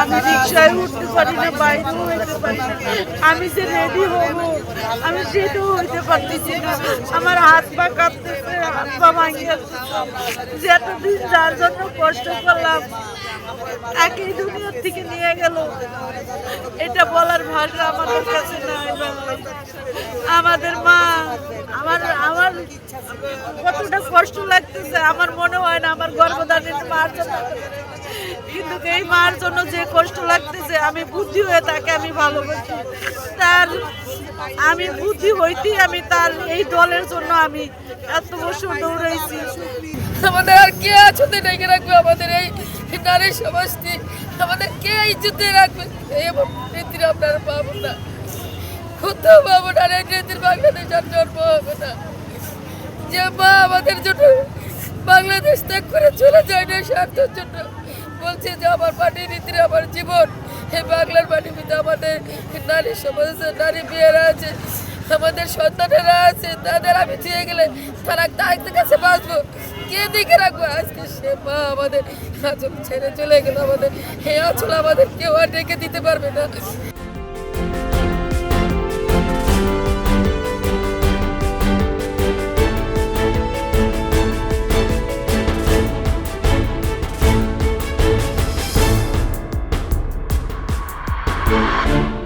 আমি রিক্সায় উঠতে পারি না, বাইরেও হইতে পারি না। আমি যে রেডি হব, আমি সেটাও হইতে পারতেছি না। আমার হাত পা কাঁপতেছে, হাত পা ভাঙিয়ে যে এতদিন যার জন্য কষ্ট করলাম, একই দুনিয়ার থেকে নিয়ে গেল। এটা বলার ভাষা আমাদের কাছে নাই আমাদের মা, আমার আমার কতটা কষ্ট লাগতেছে, আমার মনে হয় না আমার গর্ভধারণের জন্য কিন্তু এই মার জন্য যে কষ্ট লাগতেছে, আমি বুদ্ধি হয়ে তাকে আমি ভালোবাসি। তার আমি বুদ্ধি হইতেই আমি তার এই দলের জন্য আমি এত বছর দৌড়াইছি। আমাদের আর কে আছে তো ডেকে রাখবে? আমাদের এই নারী সমাজটি আমাদের কে ইজ্জতে রাখবে? এই নীতির আপনারা পাবো না কোথাও পাবো না এই নীতির বাংলাদেশ আর জন্ম হবে না। যে মা আমাদের জন্য বাংলাদেশ ত্যাগ করে চলে যায় না, স্বার্থের জন্য। বলছে যে আমার পানি নিতে আমার জীবন। এই বাংলার মাটির ভিতরে আমাদের নারী সমাজ নারী মেয়েরা আছে, আমাদের সন্তানেরা আছে, তাদের আমি চেয়ে গেলে তারা দায়িত্বের কাছে বাঁচবো। কে দিকে রাখব? আজকে সে মা আমাদের আচল ছেড়ে চলে গেল আমাদের। হে আচল আমাদের কেউ আর ডেকে দিতে পারবে না। Música